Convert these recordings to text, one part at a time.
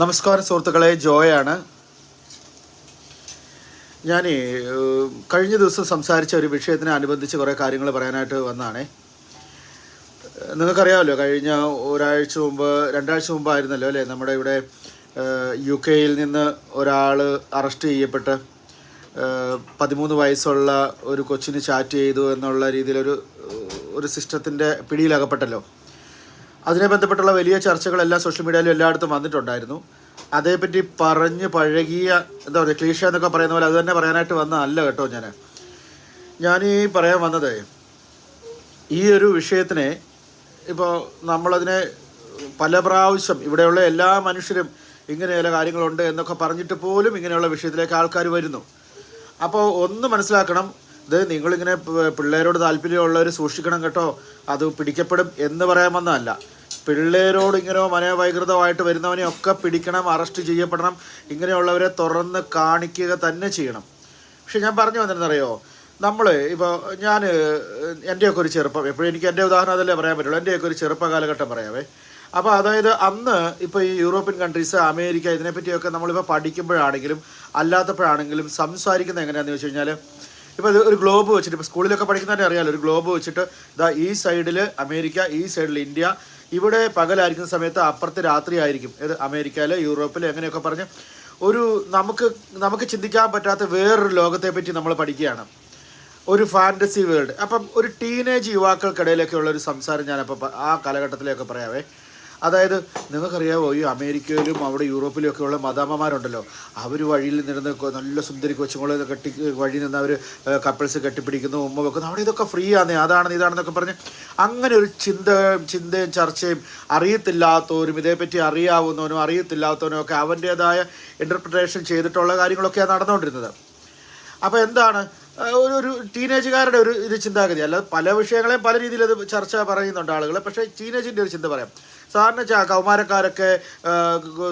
നമസ്കാരം സുഹൃത്തുക്കളെ ജോയാണ്. ഞാൻ കഴിഞ്ഞ ദിവസം സംസാരിച്ച ഒരു വിഷയത്തിനെ അനുബന്ധിച്ച് കുറേ കാര്യങ്ങൾ പറയാനായിട്ട് വന്നതാണേ. നിങ്ങൾക്കറിയാമല്ലോ കഴിഞ്ഞ ഒരാഴ്ച മുമ്പ് രണ്ടാഴ്ച മുമ്പായിരുന്നല്ലോ അല്ലേ? നമ്മുടെ ഇവിടെ യു കെയിൽ നിന്ന് ഒരാൾ അറസ്റ്റ് ചെയ്യപ്പെട്ട് പതിമൂന്ന് വയസ്സുള്ള ഒരു കൊച്ചിന് ചാറ്റ് ചെയ്തു എന്നുള്ള രീതിയിലൊരു ഒരു സിസ്റ്റത്തിന്റെ പിടിയിലകപ്പെട്ടല്ലോ. അതിനെ ബന്ധപ്പെട്ടുള്ള വലിയ ചർച്ചകളെല്ലാം സോഷ്യൽ മീഡിയയിലും എല്ലായിടത്തും വന്നിട്ടുണ്ടായിരുന്നു. അതേപ്പറ്റി പറഞ്ഞ് പഴകിയ എന്താ പറയുക ക്ലീഷ എന്നൊക്കെ പറയുന്ന പോലെ അത് തന്നെ പറയാനായിട്ട് വന്നതല്ല കേട്ടോ ഞാൻ ഞാൻ ഈ പറയാൻ വന്നത് ഈ ഒരു വിഷയത്തിനെ ഇപ്പോൾ നമ്മളതിനെ പല പ്രാവശ്യം ഇവിടെയുള്ള എല്ലാ മനുഷ്യരും ഇങ്ങനെ ചില കാര്യങ്ങളുണ്ട് എന്നൊക്കെ പറഞ്ഞിട്ട് പോലും ഇങ്ങനെയുള്ള വിഷയത്തിലേക്ക് ആൾക്കാർ വരുന്നു. അപ്പോൾ ഒന്ന് മനസ്സിലാക്കണം ഇത് നിങ്ങളിങ്ങനെ പിള്ളേരോട് താല്പര്യമുള്ളവർ സൂക്ഷിക്കണം കേട്ടോ അത് പിടിക്കപ്പെടും എന്ന് പറയാൻ വന്നതല്ല. പിള്ളേരോട് ഇങ്ങനെ മനോവൈകൃതമായിട്ട് വരുന്നവനെ ഒക്കെ പിടിക്കണം അറസ്റ്റ് ചെയ്യപ്പെടണം ഇങ്ങനെയുള്ളവരെ തുറന്ന് കാണിക്കുക തന്നെ ചെയ്യണം. പക്ഷെ ഞാൻ പറഞ്ഞു വന്നിരുന്നറിയോ നമ്മൾ ഇപ്പോൾ ഞാൻ എന്റെയൊക്കെ ഒരു ചെറുപ്പം എപ്പോഴും എനിക്ക് എന്റെ ഉദാഹരണം അതല്ലേ പറയാൻ പറ്റുള്ളൂ എന്റെയൊക്കെ ഒരു ചെറുപ്പ കാലഘട്ടം പറയാവേ. അപ്പോൾ അതായത് അന്ന് ഇപ്പോൾ ഈ യൂറോപ്യൻ കൺട്രീസ് അമേരിക്ക ഇതിനെപ്പറ്റിയൊക്കെ നമ്മളിപ്പോൾ പഠിക്കുമ്പോഴാണെങ്കിലും അല്ലാത്തപ്പോഴാണെങ്കിലും സംസാരിക്കുന്നത് എങ്ങനെയാണെന്ന് വെച്ച് കഴിഞ്ഞാൽ ഇപ്പോൾ ഇത് ഒരു ഗ്ലോബ് വെച്ചിട്ട് ഇപ്പോൾ സ്കൂളിലൊക്കെ പഠിക്കുന്നതന്നെ അറിയാമല്ലോ ഒരു ഗ്ലോബ് വെച്ചിട്ട് ഇതാ ഈ സൈഡിൽ അമേരിക്ക ഈ സൈഡിൽ ഇന്ത്യ ഇവിടെ പകലായിരിക്കുന്ന സമയത്ത് അപ്പുറത്ത് രാത്രി ആയിരിക്കും. ഏത് അമേരിക്കയിൽ യൂറോപ്പിൽ എങ്ങനെയൊക്കെ പറഞ്ഞ് ഒരു നമുക്ക് നമുക്ക് ചിന്തിക്കാൻ പറ്റാത്ത വേറൊരു ലോകത്തെ പറ്റി നമ്മൾ പഠിക്കുകയാണ്. ഒരു ഫാന്റസി വേൾഡ് അപ്പം ഒരു ടീനേജ് യുവാക്കൾക്കിടയിലൊക്കെ ഉള്ള ഒരു സംസാരം ഞാനപ്പോൾ ആ കാലഘട്ടത്തിലൊക്കെ പറയാവേ. അതായത് നിങ്ങൾക്കറിയാമോ ഈ അമേരിക്കയിലും അവിടെ യൂറോപ്പിലും ഒക്കെ ഉള്ള മദാമ്മമാരുണ്ടല്ലോ. അവർ വഴിയിൽ നിന്നിരുന്ന് നല്ല സുന്ദരി കൊച്ചുങ്ങളെ കെട്ടി വഴി നിന്ന് അവർ കപ്പിൾസ് കെട്ടിപ്പിടിക്കുന്നു ഉമ്മ വെക്കുന്നു. അവിടെ ഇതൊക്കെ ഫ്രീ ആണ് അതാണ് ഇതാണെന്നൊക്കെ പറഞ്ഞ് അങ്ങനെ ഒരു ചിന്ത ചിന്തയും ചർച്ചയും അറിയത്തില്ലാത്തവരും ഇതേപ്പറ്റി അറിയാവുന്നവനും അറിയത്തില്ലാത്തവനും ഒക്കെ അവന്റേതായ ഇന്റർപ്രിട്ടേഷൻ ചെയ്തിട്ടുള്ള കാര്യങ്ങളൊക്കെയാണ് നടന്നുകൊണ്ടിരുന്നത്. അപ്പോൾ എന്താണ്? ഒരു ഒരു ടീനേജുകാരുടെ ഒരു ഇത് ചിന്താഗതി. അല്ല പല വിഷയങ്ങളെയും പല രീതിയിൽ അത് ചർച്ച പറയുന്നുണ്ട് ആളുകൾ പക്ഷേ ടീനേജിന്റെ ഒരു ചിന്ത പറയാം. സാധാരണ കൗമാരക്കാരൊക്കെ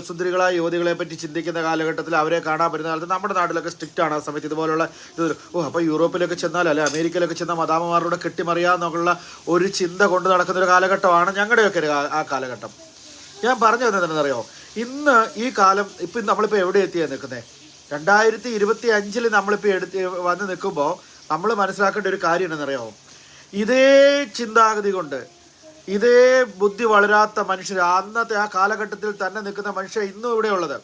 സുന്ദരികളായ യുവതികളെ പറ്റി ചിന്തിക്കുന്ന കാലഘട്ടത്തിൽ അവരെ കാണാൻ പറ്റുന്ന കാലത്ത് നമ്മുടെ നാട്ടിലൊക്കെ സ്ട്രിക്റ്റ് ആണ് ആ സമയത്ത്. ഇതുപോലുള്ള ഇത് ഓ അപ്പോൾ യൂറോപ്പിലൊക്കെ ചെന്നാൽ അല്ലെ അമേരിക്കയിലൊക്കെ ചെന്ന മദാമമാരോട് കെട്ടിമറിയാമെന്നുള്ള ഒരു ചിന്ത കൊണ്ട് നടക്കുന്ന ഒരു കാലഘട്ടമാണ് ഞങ്ങളുടെയൊക്കെ ഒരു ആ കാലഘട്ടം. ഞാൻ പറഞ്ഞു തന്നെ എന്താണെന്നറിയോ? ഇന്ന് ഈ കാലം ഇപ്പം നമ്മളിപ്പോൾ എവിടെ എത്തിയാണ് നിൽക്കുന്നത് രണ്ടായിരത്തി ഇരുപത്തി അഞ്ചിൽ നമ്മളിപ്പോൾ എടുത്ത് വന്ന് നിൽക്കുമ്പോൾ നമ്മൾ മനസ്സിലാക്കേണ്ട ഒരു കാര്യം എന്താണെന്നറിയോ ഇതേ ചിന്താഗതി കൊണ്ട് ഇതേ ബുദ്ധി വളരാത്ത മനുഷ്യർ അന്നത്തെ ആ കാലഘട്ടത്തിൽ തന്നെ നിൽക്കുന്ന മനുഷ്യർ ഇന്നും ഇവിടെ ഉള്ളത്.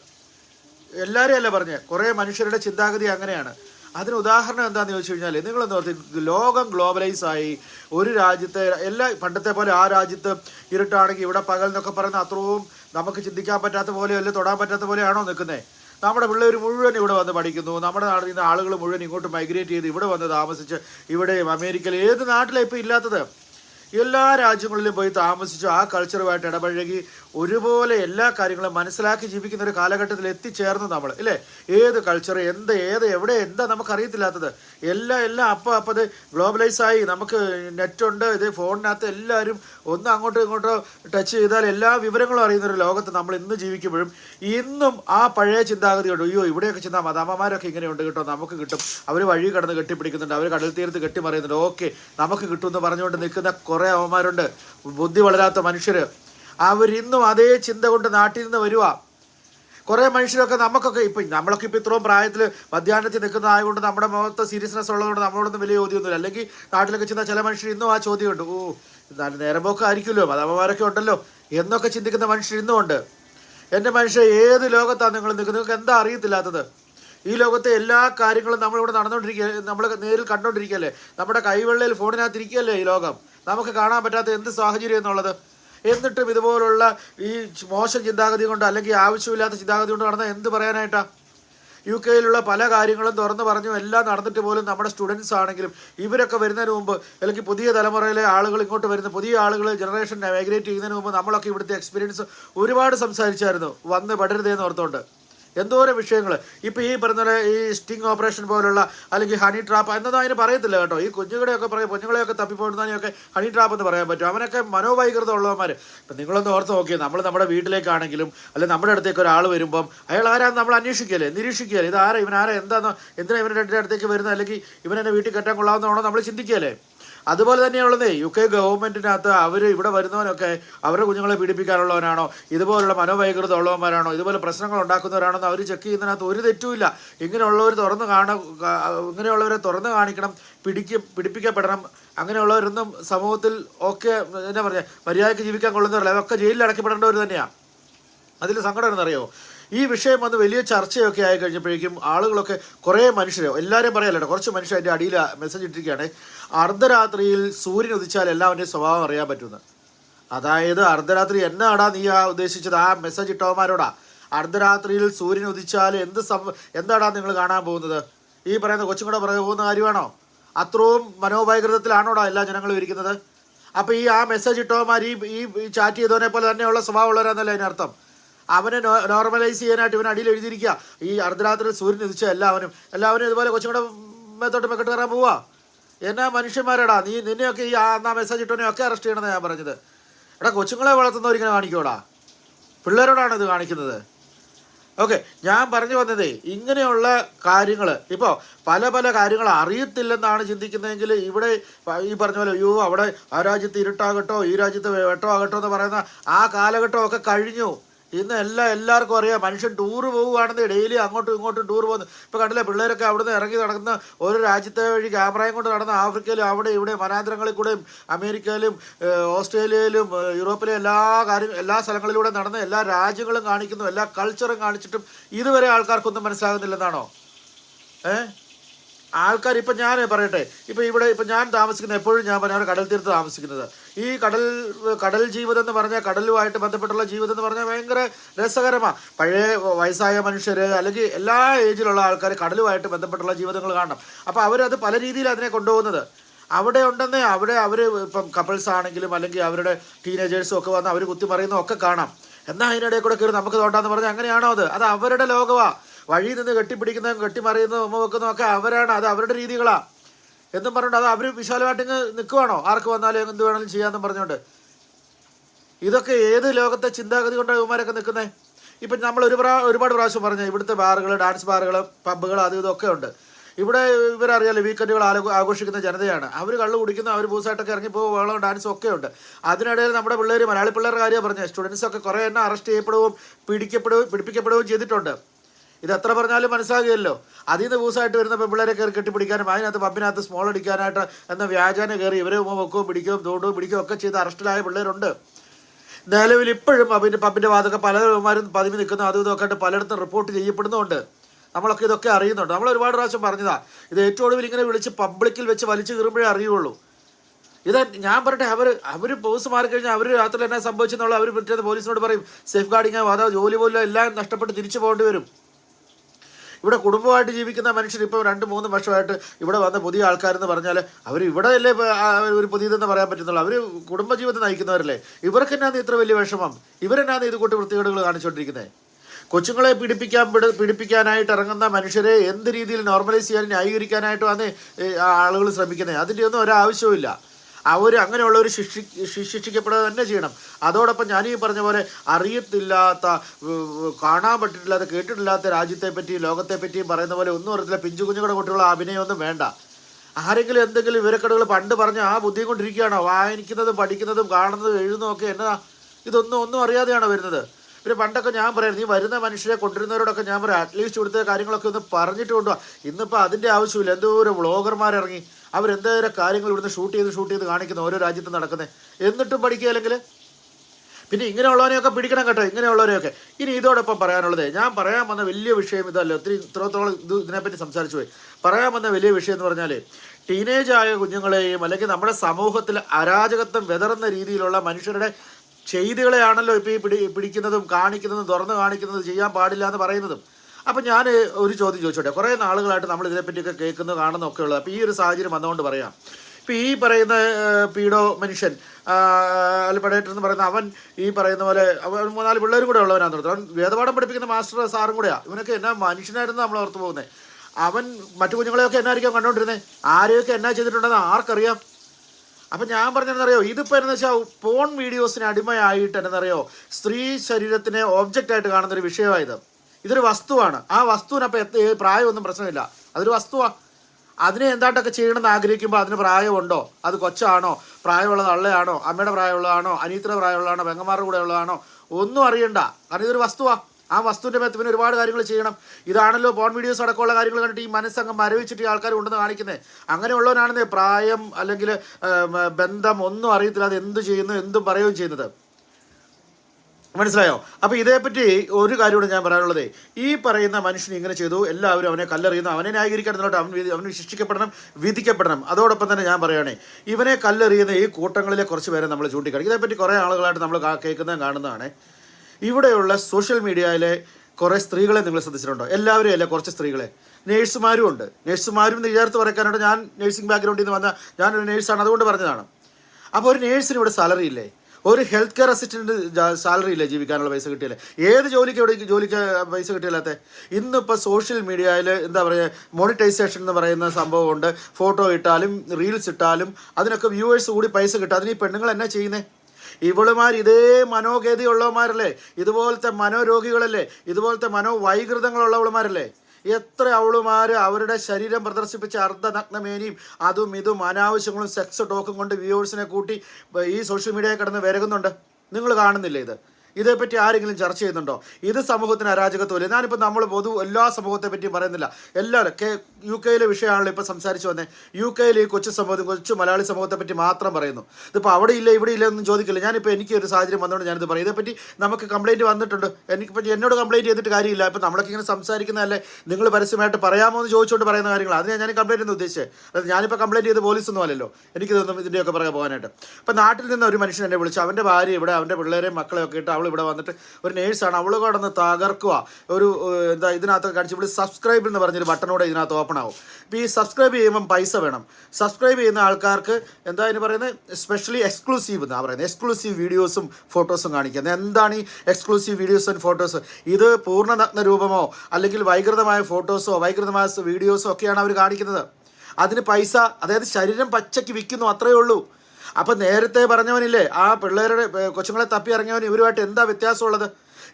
എല്ലാവരെയും അല്ല പറഞ്ഞ് കുറേ മനുഷ്യരുടെ ചിന്താഗതി അങ്ങനെയാണ്. അതിന് ഉദാഹരണം എന്താണെന്ന് ചോദിച്ചു കഴിഞ്ഞാൽ നിങ്ങളെന്ന് പറഞ്ഞു ലോകം ഗ്ലോബലൈസ് ആയി ഒരു രാജ്യത്തെ എല്ലാ പണ്ടത്തെ പോലെ ആ രാജ്യത്ത് ഇരുട്ടാണെങ്കിൽ ഇവിടെ പകൽ എന്നൊക്കെ പറയുന്ന അത്രയും നമുക്ക് ചിന്തിക്കാൻ പറ്റാത്ത പോലെയല്ല തൊടാൻ പറ്റാത്ത പോലെയാണോ നിൽക്കുന്നത് നമ്മുടെ പിള്ളേർ മുഴുവൻ ഇവിടെ വന്ന് പഠിക്കുന്നു. നമ്മുടെ നാട്ടിൽ നിന്ന് ആളുകൾ മുഴുവൻ ഇങ്ങോട്ട് മൈഗ്രേറ്റ് ചെയ്ത് ഇവിടെ വന്ന് താമസിച്ച് ഇവിടെയും അമേരിക്കയിൽ ഏത് നാട്ടിലാണ് ഇപ്പോൾ ഇല്ലാത്തത്? എല്ലാ രാജ്യങ്ങളിലും പോയി താമസിച്ചു ആ കൾച്ചറുമായിട്ട് ഇടപഴകി ഒരുപോലെ എല്ലാ കാര്യങ്ങളും മനസ്സിലാക്കി ജീവിക്കുന്ന ഒരു കാലഘട്ടത്തിൽ എത്തിച്ചേർന്നു നമ്മൾ ഇല്ലേ? ഏത് കൾച്ചർ എന്ത് ഏത് എവിടെ എന്താ നമുക്ക് നമുക്കറിയത്തില്ലാത്തത്. എല്ലാം എല്ലാം അപ്പം അപ്പം അത് ഗ്ലോബലൈസ് ആയി. നമുക്ക് നെറ്റ് ഉണ്ട് ഇത് ഫോണിനകത്ത് എല്ലാവരും ഒന്ന് അങ്ങോട്ടോ ഇങ്ങോട്ടോ ടച്ച് ചെയ്താൽ എല്ലാ വിവരങ്ങളും അറിയുന്ന ഒരു ലോകത്ത് നമ്മൾ ഇന്ന് ജീവിക്കുമ്പോഴും ഇന്നും ആ പഴയ ചിന്താഗതിയുണ്ട് അയ്യോ ഇവിടെയൊക്കെ ചെന്നാൽ മതാമ്മമാരൊക്കെ ഇങ്ങനെയുണ്ട് കേട്ടോ. നമുക്ക് കിട്ടും. അവർ വഴി കടന്ന് കെട്ടിപ്പിടിക്കുന്നുണ്ട്. അവർ കടൽ തീരത്ത് കെട്ടിമറിയുന്നുണ്ട്. ഓക്കെ നമുക്ക് കിട്ടുമെന്ന് പറഞ്ഞുകൊണ്ട് നിൽക്കുന്ന കുറേ അവന്മാരുണ്ട്. ബുദ്ധി വളരാത്ത മനുഷ്യർ അവരിന്നും അതേ ചിന്ത കൊണ്ട് നാട്ടിൽ നിന്ന് വരുക കുറേ മനുഷ്യരൊക്കെ നമുക്കൊക്കെ ഇപ്പം നമ്മളൊക്കെ ഇപ്പോൾ ഇത്രയും പ്രായത്തിൽ മധ്യാഹ്നത്തിൽ നിൽക്കുന്ന ആയതുകൊണ്ട് നമ്മുടെ മുഖത്ത് സീരിയസ്നെസ് ഉള്ളതുകൊണ്ട് നമ്മളോടൊന്നും വലിയ ചോദ്യമൊന്നുമില്ല. അല്ലെങ്കിൽ നാട്ടിലൊക്കെ ചെന്ന ചില മനുഷ്യർ ഇന്നും ആ ചോദ്യമുണ്ട്. ഓ എന്നാലും നേരം പോക്ക് ആയിരിക്കുമല്ലോ മതമ്മമാരൊക്കെ ഉണ്ടല്ലോ. എന്നൊക്കെ ചിന്തിക്കുന്ന മനുഷ്യർ ഇന്നും ഉണ്ട് എന്റെ മനുഷ്യർ ഏത് ലോകത്താണ് നിങ്ങൾ നിൽക്കുന്നത്? നിങ്ങൾക്ക് എന്താ അറിയത്തില്ലാത്തത്? ഈ ലോകത്തെ എല്ലാ കാര്യങ്ങളും നമ്മളിവിടെ നടന്നുകൊണ്ടിരിക്കുക നമ്മൾ നേരിൽ കണ്ടുകൊണ്ടിരിക്കുകയല്ലേ നമ്മുടെ കൈവെള്ളയിൽ ഫോണിനകത്ത് ഇരിക്കുകയല്ലേ ഈ ലോകം? നമുക്ക് കാണാൻ പറ്റാത്ത എന്ത് സാഹചര്യം എന്നുള്ളത്? എന്നിട്ടും ഇതുപോലുള്ള ഈ മോശം ചിന്താഗതി കൊണ്ട് അല്ലെങ്കിൽ ആവശ്യമില്ലാത്ത ചിന്താഗതി കൊണ്ട് നടന്ന എന്ത് പറയാനായിട്ടാ? യു കെയിലുള്ള പല കാര്യങ്ങളും തുറന്നു പറഞ്ഞു എല്ലാം നടന്നിട്ട് പോലും നമ്മുടെ സ്റ്റുഡൻസ് ആണെങ്കിലും ഇവരൊക്കെ വരുന്നതിന് മുമ്പ് അല്ലെങ്കിൽ പുതിയ തലമുറയിലെ ആളുകൾ ഇങ്ങോട്ട് വരുന്ന പുതിയ ആളുകൾ ജനറേഷൻ മൈഗ്രേറ്റ് ചെയ്യുന്നതിന് മുമ്പ് നമ്മളൊക്കെ ഇവിടുത്തെ എക്സ്പീരിയൻസ് ഒരുപാട് സംസാരിച്ചായിരുന്നു. വന്ന് പടരുതേന്ന് ഓർത്തുകൊണ്ട് എന്തോരം വിഷയങ്ങൾ ഇപ്പോൾ ഈ പറഞ്ഞ ഈ സ്റ്റിംഗ് ഓപ്പറേഷൻ പോലുള്ള അല്ലെങ്കിൽ ഹണി ട്രാപ്പ് എന്നൊന്നും അതിന് പറയത്തില്ല കേട്ടോ. ഈ കുഞ്ഞുങ്ങളെയൊക്കെ പറയും കുഞ്ഞുങ്ങളെയൊക്കെ തപ്പിപ്പോടുന്നതിനെയൊക്കെ ഹണി ട്രാപ്പ് എന്ന് പറയാൻ പറ്റും. അവനൊക്കെ മനോവൈകൃത ഉള്ളവന്മാർ ഇപ്പം നിങ്ങളൊന്ന് ഓർത്ത് നോക്കിയാൽ നമ്മൾ നമ്മുടെ വീട്ടിലേക്കാണെങ്കിലും അല്ലെങ്കിൽ നമ്മുടെ അടുത്തേക്ക് ഒരാൾ വരുമ്പം അയാൾ ആരാന്ന് നമ്മൾ അന്വേഷിക്കുകയല്ലേ? നിരീക്ഷിക്കുകയല്ലേ? ഇത് ആരാ ഇവൻ ആരാ എന്താണോ എന്തിനാ ഇവന്റെ അടുത്തേക്ക് വരുന്നത്? അല്ലെങ്കിൽ ഇവൻ എന്നെ വീട്ടിൽ കെട്ടാൻ കൊള്ളാവുന്നതാണോ നമ്മൾ ചിന്തിക്കുകയല്ലേ? അതുപോലെ തന്നെയുള്ളതേ യു കെ ഗവൺമെന്റിനകത്ത് അവർ ഇവിടെ വരുന്നവനൊക്കെ അവരുടെ കുഞ്ഞുങ്ങളെ പീഡിപ്പിക്കാനുള്ളവനാണോ ഇതുപോലുള്ള മനോവൈകൃത ഉള്ളവന്മാരാണോ ഇതുപോലെ പ്രശ്നങ്ങൾ ഉണ്ടാക്കുന്നവരാണോ എന്ന് അവർ ചെക്ക് ചെയ്യുന്നതിനകത്ത് ഒരു തെറ്റുമില്ല. ഇങ്ങനെയുള്ളവർ തുറന്ന് കാണ ഇങ്ങനെയുള്ളവരെ തുറന്ന് കാണിക്കണം പിടിക്കും പിടിപ്പിക്കപ്പെടണം. അങ്ങനെയുള്ളവരൊന്നും സമൂഹത്തിൽ ഒക്കെ എന്നാ പറഞ്ഞാൽ മര്യാദയ്ക്ക് ജീവിക്കാൻ കൊള്ളുന്നവരല്ല. അതൊക്കെ ജയിലിൽ അടക്കപ്പെടേണ്ടവർ തന്നെയാണ് അതിൽ സങ്കടം എന്നറിയോ ഈ വിഷയം വന്ന് വലിയ ചർച്ചയൊക്കെ ആയി കഴിഞ്ഞപ്പോഴേക്കും ആളുകളൊക്കെ കുറേ മനുഷ്യരോ എല്ലാവരെയും പറയാലോ കുറച്ച് മനുഷ്യർ അതിന്റെ അടിയിൽ മെസ്സേജ് ഇട്ടിരിക്കുകയാണ്. അർദ്ധരാത്രിയിൽ സൂര്യൻ ഉദിച്ചാൽ എല്ലാവരുടെയും സ്വഭാവം അറിയാൻ പറ്റുന്നത്. അതായത് അർദ്ധരാത്രി എന്നാടാ നീ ആ ഉദ്ദേശിച്ചത്? ആ മെസ്സേജ് ഇട്ടവന്മാരോടാ. അർദ്ധരാത്രിയിൽ സൂര്യൻ ഉദിച്ചാൽ എന്ത് സം എന്താടാ നിങ്ങൾ കാണാൻ പോകുന്നത്? ഈ പറയുന്ന കൊച്ചുകൂടെ പറയാൻ പോകുന്ന കാര്യമാണോ? അത്രയും മനോവൈകൃതത്തിലാണോടാ എല്ലാ ജനങ്ങളും ഇരിക്കുന്നത്? അപ്പോൾ ഈ ആ മെസ്സേജ് ഇട്ടവന്മാർ ഈ ഈ ചാറ്റ് ചെയ്തവനെ പോലെ തന്നെയുള്ള സ്വഭാവമുള്ളവരാന്നല്ലേ അതിനർത്ഥം അവനെ നോർമലൈസ് ചെയ്യാനായിട്ട് ഇവൻ അടിയിൽ എഴുതിയിരിക്കുക. ഈ അർദ്ധരാത്രിയിൽ സൂര്യൻ ഉദിച്ചാൽ എല്ലാവരും എല്ലാവരും ഇതുപോലെ കൊച്ചുകൂടെ മേത്തോട്ട് മെക്കെട്ട് കയറാൻ പോവാ. എന്നാ മനുഷ്യന്മാരെടാ? നീ നിന്നെയൊക്കെ ഈ ആ എന്നാ മെസ്സേജ് ഇട്ടോനെ ഒക്കെ അറസ്റ്റ് ചെയ്യണമെന്ന് ഞാൻ പറഞ്ഞത്. എടാ കൊച്ചുങ്ങളെ വളർത്തുന്നവരിങ്ങനെ കാണിക്കോടാ പിള്ളേരോടാണ് ഇത് കാണിക്കുന്നത്. ഓക്കെ ഞാൻ പറഞ്ഞു വന്നതേ ഇങ്ങനെയുള്ള കാര്യങ്ങൾ ഇപ്പോൾ പല പല കാര്യങ്ങൾ അറിയത്തില്ലെന്നാണ് ചിന്തിക്കുന്നതെങ്കിൽ ഇവിടെ ഈ പറഞ്ഞ പോലെ അയ്യോ അവിടെ ആ രാജ്യത്ത് ഇരുട്ടാകട്ടോ ഈ രാജ്യത്ത് വെട്ടോ ആകട്ടോ എന്ന് പറയുന്ന ആ കാലഘട്ടമൊക്കെ കഴിഞ്ഞു. ഇന്ന് എല്ലാം എല്ലാവർക്കും അറിയാം. മനുഷ്യൻ ടൂറ് പോവുകയാണെന്ന് ഡെയിലി അങ്ങോട്ടും ഇങ്ങോട്ടും ടൂർ പോകുന്നു. ഇപ്പോൾ കണ്ടില്ലേ പിള്ളേരൊക്കെ അവിടുന്ന് ഇറങ്ങി നടക്കുന്ന ഒരു രാജ്യത്തെ വഴി ക്യാമറയും കൊണ്ട് നടന്ന ആഫ്രിക്കയിലും അവിടെ ഇവിടെ വനാന്തരങ്ങളിൽ കൂടെയും അമേരിക്കയിലും ഏഹ്, ഓസ്ട്രേലിയയിലും യൂറോപ്പിലെ എല്ലാ കാര്യം എല്ലാ സ്ഥലങ്ങളിലൂടെ നടന്ന എല്ലാ രാജ്യങ്ങളും കാണിക്കുന്നു എല്ലാ കൾച്ചറും കാണിച്ചിട്ടും ഇതുവരെ ആൾക്കാർക്കൊന്നും മനസ്സിലാകുന്നില്ലെന്നാണോ? ഏ? ആൾക്കാർ ഇപ്പം ഞാൻ പറയട്ടെ ഇപ്പം ഇവിടെ ഇപ്പം ഞാൻ താമസിക്കുന്ന എപ്പോഴും ഞാൻ പറഞ്ഞ കടൽ തീരത്ത് താമസിക്കുന്നത്. ഈ കടൽ കടൽ ജീവിതം എന്ന് പറഞ്ഞാൽ കടലുമായിട്ട് ബന്ധപ്പെട്ടുള്ള ജീവിതം എന്ന് പറഞ്ഞാൽ ഭയങ്കര രസകരമാണ് പഴയ വയസ്സായ മനുഷ്യർ അല്ലെങ്കിൽ എല്ലാ ഏജിലുള്ള ആൾക്കാർ കടലുമായിട്ട് ബന്ധപ്പെട്ടുള്ള ജീവിതങ്ങൾ കാണണം. അപ്പോൾ അവരത് പല രീതിയിൽ അതിനെ കൊണ്ടുപോകുന്നത്. അവിടെ ഉണ്ടെന്നേ അവിടെ അവർ ഇപ്പം കപ്പിൾസ് ആണെങ്കിലും അല്ലെങ്കിൽ അവരുടെ ടീനേജേഴ്സും ഒക്കെ വന്ന് അവർ കുത്തി പറയുന്നതൊക്കെ കാണാം. എന്നാൽ അതിനിടയിൽ കൂടെ കയറി നമുക്ക് തോണ്ടാന്ന് പറഞ്ഞാൽ അങ്ങനെയാണോ അത്? അത് അവരുടെ ലോകമാ വഴി നിന്ന് കെട്ടിപ്പിടിക്കുന്നതും കെട്ടിമറിയുന്നതും ഉമ്മ വെക്കുന്നതും ഒക്കെ അവരാണ്. അത് അവരുടെ രീതികളാ. എന്നും പറഞ്ഞുകൊണ്ട് അത് അവർ വിശാലമായിട്ട് ഇങ്ങ് നിൽക്കുവാണോ? ആർക്ക് വന്നാലും എന്ത് വേണമെങ്കിലും ചെയ്യാമെന്നും പറഞ്ഞുകൊണ്ട്. ഇതൊക്കെ ഏത് ലോകത്തെ ചിന്താഗതി കൊണ്ടാണ് ഇവന്മാരൊക്കെ നിൽക്കുന്നത് ഇപ്പം നമ്മൾ ഒരു ഒരുപാട് പ്രാവശ്യം പറഞ്ഞു ഇവിടുത്തെ ബാറുകൾ ഡാൻസ് ബാറുകൾ പബ്ബുകൾ അത് ഇതൊക്കെ ഉണ്ട്. ഇവിടെ ഇവരറിയാലോ വീക്കെൻഡുകൾ ആഘോഷിക്കുന്ന ജനതയാണ്. അവർ കള്ളു കുടിക്കുന്ന അവർ ബൂസായിട്ടൊക്കെ ഇറങ്ങി പോകും വേളം ഡാൻസും ഒക്കെ ഉണ്ട്. അതിനിടയിൽ നമ്മുടെ പിള്ളേർ മലയാളി പിള്ളേരുടെ കാര്യമാണ് പറഞ്ഞത് സ്റ്റുഡൻസ് ഒക്കെ കുറേ എണ്ണം അറസ്റ്റ് ചെയ്യപ്പെടുകയും പിടിക്കപ്പെടുകയും പിടിപ്പിക്കപ്പെടുകയും ചെയ്തിട്ടുണ്ട്. ഇത് എത്ര പറഞ്ഞാലും മനസ്സിലാകുകയല്ലോ അതിൽ നിന്ന് ബൂസായിട്ട് വരുന്ന പെമ്പിള്ളേരെ കയറി കെട്ടിപ്പിടിക്കാനും അതിനകത്ത് പമ്പിനകത്ത് സ്മോൾ അടിക്കാനായിട്ട് എന്ന വ്യാജാന കയറി ഇവരെ ഉമ്മ വെക്കുകയും പിടിക്കുകയും തോണ്ടുകയും പിടിക്കുകയും ഒക്കെ ചെയ്ത് അറസ്റ്റിലായ പിള്ളേരുണ്ട്. നിലവിൽ ഇപ്പോഴും പബിന്റെ പബിന്റെ വാതൊക്കെ പലമാരും പതിമി നിൽക്കുന്ന അതും ഇതൊക്കെ ആയിട്ട് പലയിടത്തും റിപ്പോർട്ട് ചെയ്യപ്പെടുന്നുണ്ട് നമ്മളൊക്കെ ഇതൊക്കെ അറിയുന്നുണ്ട്. നമ്മൾ ഒരുപാട് പ്രാവശ്യം പറഞ്ഞതാ ഇത് ഏറ്റവും ഒടുവിൽ ഇങ്ങനെ വിളിച്ച് പബ്ലിക്കിൽ വെച്ച് വലിച്ചു കീറുമ്പോഴേ അറിയുള്ളൂ. ഇത് ഞാൻ പറയട്ടെ അവർ അവർ പോസ് മാറി കഴിഞ്ഞാൽ അവർ രാത്രി എന്നാ സംഭവിച്ചെന്നുള്ള അവർ പിറ്റേന്ന് പോലീസിനോട് പറയും സേഫ് ഗാർഡിങ് അതോ ജോലി പോലും എല്ലാം നഷ്ടപ്പെട്ട് തിരിച്ചു പോകേണ്ടി വരും. ഇവിടെ കുടുംബമായിട്ട് ജീവിക്കുന്ന മനുഷ്യർ ഇപ്പോൾ രണ്ട് മൂന്ന് വർഷമായിട്ട് ഇവിടെ വന്ന പുതിയ ആൾക്കാരെന്ന് പറഞ്ഞാൽ അവർ ഇവിടെ അല്ലേ ഒരു പുതിയതെന്ന് പറയാൻ പറ്റുന്നുള്ളൂ. അവർ കുടുംബജീവിതം നയിക്കുന്നവരല്ലേ? ഇവർക്ക് എന്നാന്ന് ഇത്ര വലിയ വിഷമം? ഇവരെന്നാന്ന് ഇത് കൂട്ടി വൃത്തികേടുകൾ കാണിച്ചുകൊണ്ടിരിക്കുന്നത് കൊച്ചുങ്ങളെ പീഡിപ്പിക്കാൻ പിടി- പീഡിപ്പിക്കാനായിട്ട് ഇറങ്ങുന്ന മനുഷ്യരെ എന്ത് രീതിയിൽ നോർമലൈസ് ചെയ്യാൻ ന്യായീകരിക്കാനായിട്ടുമാണ് ആളുകൾ ശ്രമിക്കുന്നത് അതിന്റെ ഒന്നും ഒരാവശ്യവുമില്ല അങ്ങനെയുള്ള അങ്ങനെയുള്ളവർ ശിക്ഷി ശിക്ഷിക്കപ്പെടുക തന്നെ ചെയ്യണം. അതോടൊപ്പം ഞാൻ ഈ പറഞ്ഞ പോലെ അറിയത്തില്ലാത്ത കാണാൻ പറ്റിയിട്ടില്ലാത്ത കേട്ടിട്ടില്ലാത്ത രാജ്യത്തെ ലോകത്തെപ്പറ്റിയും ലോകത്തെ പറ്റിയും പറയുന്ന പോലെ ഒന്നും അറിയത്തില്ല. പിഞ്ചു കുഞ്ഞുങ്ങളുടെ കുട്ടികളുടെ അഭിനയമൊന്നും വേണ്ട. ആരെങ്കിലും എന്തെങ്കിലും വിവരക്കെടുകൾ പണ്ട് പറഞ്ഞ ആ ബുദ്ധി കൊണ്ടിരിക്കുകയാണോ വായിക്കുന്നതും പഠിക്കുന്നതും കാണുന്നതും എഴുതുന്നതും ഒക്കെ എന്നതാ ഇതൊന്നും ഒന്നും അറിയാതെയാണോ വരുന്നത്? പിന്നെ പണ്ടൊക്കെ ഞാൻ പറയാം നീ വരുന്ന മനുഷ്യരെ കൊണ്ടുവരുന്നവരോടൊക്കെ ഞാൻ പറയാം അറ്റ്ലീസ്റ്റ് ഇവിടുത്തെ കാര്യങ്ങളൊക്കെ ഒന്ന് പറഞ്ഞിട്ട് കൊണ്ടുപോകാം ഇന്നിപ്പോൾ അതിന്റെ ആവശ്യമില്ല. എന്തോരം വ്ളോഗർമാരിറങ്ങി. അവരെന്തോരം കാര്യങ്ങൾ ഇവിടുന്ന് ഷൂട്ട് ചെയ്ത് ഷൂട്ട് ചെയ്ത് കാണിക്കുന്നു ഓരോ രാജ്യത്തും നടക്കുന്നത് എന്നിട്ടും പഠിക്കുക അല്ലെങ്കിൽ? പിന്നെ ഇങ്ങനെയുള്ളവരെയൊക്കെ പിടിക്കണം കേട്ടോ ഇങ്ങനെയുള്ളവരെയൊക്കെ. ഇനി ഇതോടൊപ്പം പറയാനുള്ളത് ഞാൻ പറയാൻ വന്ന വലിയ വിഷയം ഇതല്ല ഒത്തിരി ഇത്രത്തോളം ഇത് ഇതിനെപ്പറ്റി സംസാരിച്ചു പോയി. പറയാൻ വന്ന വലിയ വിഷയം എന്ന് പറഞ്ഞാൽ ടീനേജ് ആയ കുഞ്ഞുങ്ങളെയും അല്ലെങ്കിൽ നമ്മുടെ സമൂഹത്തിൽ അരാജകത്വം വിതറുന്ന രീതിയിലുള്ള മനുഷ്യരുടെ ചെയ്തികളെയാണല്ലോ ഇപ്പോൾ ഈ പിടി പിടിക്കുന്നതും കാണിക്കുന്നതും തുറന്ന് കാണിക്കുന്നതും ചെയ്യാൻ പാടില്ല എന്ന് പറയുന്നതും. അപ്പം ഞാൻ ഒരു ചോദ്യം ചോദിച്ചോട്ടെ. കുറേ നാളുകളായിട്ട് നമ്മൾ ഇതിനെപ്പറ്റിയൊക്കെ കേൾക്കുന്നു കാണുന്നു ഒക്കെ ഉള്ളത്. അപ്പോൾ ഈ ഒരു സാഹചര്യം വന്നുകൊണ്ട് പറയാം. ഇപ്പം ഈ പറയുന്ന പീഡോ മനുഷ്യൻ അല്ല പെഡേറ്റർ എന്ന് പറയുന്ന അവൻ ഈ പറയുന്ന പോലെ അവൻ മൂന്നാൽ പിള്ളേരും കൂടെ ഉള്ളവനാന്ന് തോന്നുന്നു അവൻ വേദപാഠം പഠിപ്പിക്കുന്ന മാസ്റ്റർ സാറും കൂടെയാണ് ഇവനൊക്കെ എന്നാ മനുഷ്യനായിരുന്നു നമ്മൾ ഓർത്ത് പോകുന്നത് അവൻ മറ്റു കുഞ്ഞുങ്ങളെയൊക്കെ എന്നായിരിക്കും കണ്ടുകൊണ്ടിരുന്നത് ആരെയൊക്കെ എന്നാ ചെയ്തിട്ടുണ്ടെന്ന് ആർക്കറിയാം? അപ്പം ഞാൻ പറഞ്ഞെന്നറിയോ ഇതിപ്പോൾ എന്ന് വെച്ചാൽ പോൺ വീഡിയോസിന് അടിമയായിട്ട് എന്നറിയോ സ്ത്രീ ശരീരത്തിനെ ഓബ്ജക്റ്റായിട്ട് കാണുന്നൊരു വിഷയമായത്. ഇതൊരു വസ്തുവാണ്. ആ വസ്തുവിനപ്പോൾ എത്ര പ്രായമൊന്നും പ്രശ്നമില്ല. അതൊരു വസ്തുവാണ് അതിനെ എന്താട്ടൊക്കെ ചെയ്യണമെന്ന് ആഗ്രഹിക്കുമ്പോൾ അതിന് പ്രായമുണ്ടോ? അത് കൊച്ചാണോ? പ്രായമുള്ള അള്ളയാണോ? അമ്മയുടെ പ്രായമുള്ളതാണോ? അനീത്തിയുടെ പ്രായമുള്ളതാണോ? പെങ്ങന്മാരുടെ കൂടെ ഉള്ളതാണോ ഒന്നും അറിയണ്ട. കാരണം ഇതൊരു വസ്തുവാണ് ആ വസ്തുവിന്റെ മേത്ത് പിന്നെ ഒരുപാട് കാര്യങ്ങൾ ചെയ്യണം. ഇതാണല്ലോ പോൺ വീഡിയോസ് അടക്കമുള്ള കാര്യങ്ങൾ കണ്ടിട്ട് ഈ മനസ്സങ്ങ് മരവിച്ചിട്ട് ഈ ആൾക്കാർ ഉണ്ടെന്ന് കാണിക്കുന്നത്. അങ്ങനെയുള്ളവനാണെന്നേ പ്രായം അല്ലെങ്കിൽ ബന്ധം ഒന്നും അറിയത്തില്ല. അത് എന്ത് ചെയ്യുന്നു എന്തും പറയുകയും ചെയ്യുന്നത്. മനസ്സിലായോ? അപ്പോൾ ഇതേപ്പറ്റി ഒരു കാര്യം കാര്യമാണ് ഞാൻ പറയാനുള്ളത്. ഈ പറയുന്ന മനുഷ്യൻ ഇങ്ങനെ ചെയ്തു എല്ലാവരും അവനെ കല്ലെറിയുന്നു. അവനെ ന്യായീകരിക്കാൻ എന്നിട്ട് അവൻ അവന് ശിക്ഷിക്കപ്പെടണം വിധിക്കപ്പെടണം. അതോടൊപ്പം തന്നെ ഞാൻ പറയുകയാണേ ഇവനെ കല്ലെറിയുന്ന ഈ കൂട്ടങ്ങളിലെ കുറച്ച് പേരെ നമ്മൾ ചൂണ്ടിക്കാണിക്കും. ഇതേപ്പറ്റി കുറേ ആളുകളായിട്ട് നമ്മൾ കേൾക്കുന്നതും കാണുന്നതാണ്. ഇവിടെയുള്ള സോഷ്യൽ മീഡിയയിലെ കുറേ സ്ത്രീകളെ നിങ്ങൾ ശ്രദ്ധിച്ചിട്ടുണ്ടോ? എല്ലാവരും അല്ല? കുറച്ച് സ്ത്രീകളെ. നേഴ്സുമാരും ഉണ്ട്. നേഴ്സുമാരും വിചാരിച്ച് പറയാനായിട്ട് ഞാൻ നേഴ്സിംഗ് ബാക്ക്ഗ്രൗണ്ടിൽ നിന്ന് വന്ന ഞാനൊരു നേഴ്സാണ്. അതുകൊണ്ട് പറഞ്ഞതാണ്. അപ്പോൾ ഒരു നേഴ്സിന് ഇവിടെ സാലറി ഇല്ലേ? ഒരു ഹെൽത്ത് കെയർ അസിസ്റ്റന്റ് സാലറി ഇല്ല ജീവിക്കാനുള്ള പൈസ കിട്ടിയില്ല ഏത് ജോലിക്ക് എവിടെ ജോലിക്ക് പൈസ കിട്ടിയില്ലാത്ത? ഇന്നിപ്പോൾ സോഷ്യൽ മീഡിയയിൽ എന്താ പറയുക മോണിറ്റൈസേഷൻ എന്ന് പറയുന്ന സംഭവമുണ്ട് ഫോട്ടോ ഇട്ടാലും റീൽസ് ഇട്ടാലും അതിനൊക്കെ വ്യൂവേഴ്സ് കൂടി പൈസ കിട്ടും. അതിന് ഈ പെണ്ണുങ്ങൾ എന്നാ ചെയ്യുന്നത് ഇവളുമാർ ഇതേ മനോഗതിയുള്ളവന്മാരല്ലേ? ഇതുപോലത്തെ മനോരോഗികളല്ലേ? ഇതുപോലത്തെ മനോവൈകൃതങ്ങളുള്ളവളുമാരല്ലേ? എത്ര അവളുമാർ അവരുടെ ശരീരം പ്രദർശിപ്പിച്ച അർദ്ധനഗ്നമേനിയും അതും ഇതും അനാവശ്യങ്ങളും സെക്സ് ടോക്കും കൊണ്ട് വ്യൂവേഴ്സിനെ കൂട്ടി ഈ സോഷ്യൽ മീഡിയയിൽ കിടന്ന് വിരകുന്നുണ്ട്. നിങ്ങൾ കാണുന്നില്ലേ ഇത്? ഇതേപ്പറ്റി ആരെങ്കിലും ചർച്ച ചെയ്യുന്നുണ്ടോ? ഇത് സമൂഹത്തിന് അരാജകത്വമില്ല? ഞാനിപ്പോൾ നമ്മൾ പൊതു എല്ലാ സമൂഹത്തെ പറ്റിയും പറയുന്നില്ല. എല്ലാവരും കെ യു കെയിലെ വിഷയമാണല്ലോ ഇപ്പോൾ സംസാരിച്ചു വന്നേ. യു കെയിലെ ഈ കൊച്ചു സമൂഹം കൊച്ചു മലയാളി സമൂഹത്തെ പറ്റി മാത്രം പറയുന്നു. ഇതിപ്പോൾ അവിടെ ഇല്ല ഇവിടെ ഇല്ല എന്നും ചോദിക്കില്ല. ഞാനിപ്പോൾ എനിക്ക് ഒരു സാഹചര്യം വന്നുകൊണ്ട് ഞാനിത് പറയും. ഇതേപ്പറ്റി നമുക്ക് കംപ്ലയിന്റ് വന്നിട്ടുണ്ട്. എനിക്ക് എനിക്കിപ്പോൾ എന്നോട് കംപ്ലയിന്റ് ചെയ്തിട്ട് കാര്യമില്ല. ഇപ്പം നമ്മളൊക്കെ ഇങ്ങനെ സംസാരിക്കുന്നതല്ലേ? നിങ്ങൾ പരസ്യമായിട്ട് പറയാമോ എന്ന് ചോദിച്ചുകൊണ്ട് പറയുന്ന കാര്യങ്ങൾ അത് ഞാൻ കംപ്ലൈന്റ് എന്ന് ഉദ്ദേശിച്ചത് അതായത് ഞാനിപ്പോൾ കംപ്ലയിന്റ് ചെയ്ത് പോലീസൊന്നും അല്ലല്ലോ. എനിക്കിതൊന്നും ഇതിന്റെയൊക്കെ പറയാൻ പോകാനായിട്ട്. ഇപ്പം നാട്ടിൽ നിന്ന് ഒരു മനുഷ്യൻ എന്നെ വിളിച്ചു. അവന്റെ ഭാര്യ ഇവിടെ അവന്റെ പിള്ളേരെയും മക്കളെയൊക്കെ ഇട്ട് അവൾ ഇവിടെ വന്നിട്ട് ഒരു നേഴ്സാണ്. അവൾ കടന്ന് തകർക്കുക ഒരു എന്താ ഇതിനകത്ത് കാണിച്ച് ഇവിടെ സബ്സ്ക്രൈബ് എന്ന് പറഞ്ഞൊരു ബട്ടണോടെ ഇതിനകത്ത് ഓപ്പൺ ആവും. ഇപ്പോൾ ഈ സബ്സ്ക്രൈബ് ചെയ്യുമ്പം പൈസ വേണം. സബ്സ്ക്രൈബ് ചെയ്യുന്ന ആൾക്കാർക്ക് എന്താ അതിന് പറയുന്നത്? സ്പെഷ്യലി എക്സ്ക്ലൂസീവ് എന്നാണ് പറയുന്നത്. എക്സ്ക്ലൂസീവ് വീഡിയോസും ഫോട്ടോസും കാണിക്കുന്നത്. എന്താണ് ഈ എക്സ്ക്ലൂസീവ് വീഡിയോസ് ആൻഡ് ഫോട്ടോസ് ഇത് പൂർണ നഗ്ന രൂപമോ അല്ലെങ്കിൽ വൈകൃതമായ ഫോട്ടോസോ വൈകൃതമായ വീഡിയോസോ ഒക്കെയാണ് അവർ കാണിക്കുന്നത്. അതിന് പൈസ അതായത് ശരീരം പച്ചയ്ക്ക് വിൽക്കുന്നു അത്രയേ ഉള്ളൂ. അപ്പം നേരത്തെ പറഞ്ഞവനില്ലേ ആ പിള്ളേരുടെ കൊച്ചുങ്ങളെ തപ്പി ഇറങ്ങിയവൻ ഇവരുമായിട്ട് എന്താ വ്യത്യാസമുള്ളത്?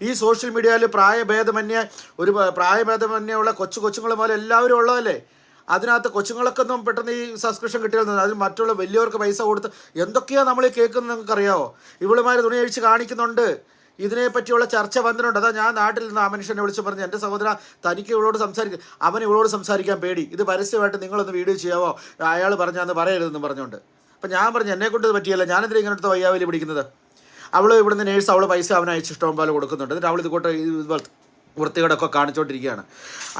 ഈ സോഷ്യൽ മീഡിയയിൽ പ്രായഭേദമന്യ ഒരു പ്രായഭേദമന്യുള്ള കൊച്ചു കൊച്ചുങ്ങൾ പോലെ എല്ലാവരും ഉള്ളതല്ലേ? അതിനകത്ത് കൊച്ചുങ്ങളൊക്കെ ഒന്നും പെട്ടെന്ന് ഈ സബ്സ്ക്രിപ്ഷൻ കിട്ടിയാൽ അതിന് മറ്റുള്ള വലിയവർക്ക് പൈസ കൊടുത്ത് എന്തൊക്കെയാ നമ്മൾ കേൾക്കുന്നത് നിങ്ങൾക്ക് അറിയാവോ ഇവളുമാർ തുണി അഴിച്ച് കാണിക്കുന്നുണ്ട്. ഇതിനെ പറ്റിയുള്ള ചർച്ച വന്നിട്ടുണ്ട്. അതാ ഞാൻ നാട്ടിൽ നിന്ന് ആ മനുഷ്യനെ വിളിച്ച് പറഞ്ഞു എന്റെ സഹോദര തനിക്ക് ഇവളോട് സംസാരിക്കും അവൻ ഇവളോട് സംസാരിക്കാൻ പേടി. ഇത് പരസ്യമായിട്ട് നിങ്ങളൊന്ന് വീഡിയോ ചെയ്യാവോ? അയാൾ പറഞ്ഞാന്ന് പറയരുതെന്ന് പറഞ്ഞുകൊണ്ട്. അപ്പം ഞാൻ പറഞ്ഞു എന്നെ കൊണ്ട് പറ്റിയല്ല. ഞാനെന്തിനാ ഇങ്ങനത്തെ വയ്യാവിലി പിടിക്കുന്നത്? അവൾ ഇവിടുന്ന് നേഴ്സ് അവൾ പൈസ അവൻ അയച്ച് ഇഷ്ടം പോലെ കൊടുക്കുന്നുണ്ട്. എന്നിട്ട് അവൾ ഇതുകൊണ്ട് ഇതുപോലെ വൃത്തികേടൊക്കെ കാണിച്ചുകൊണ്ടിരിക്കുകയാണ്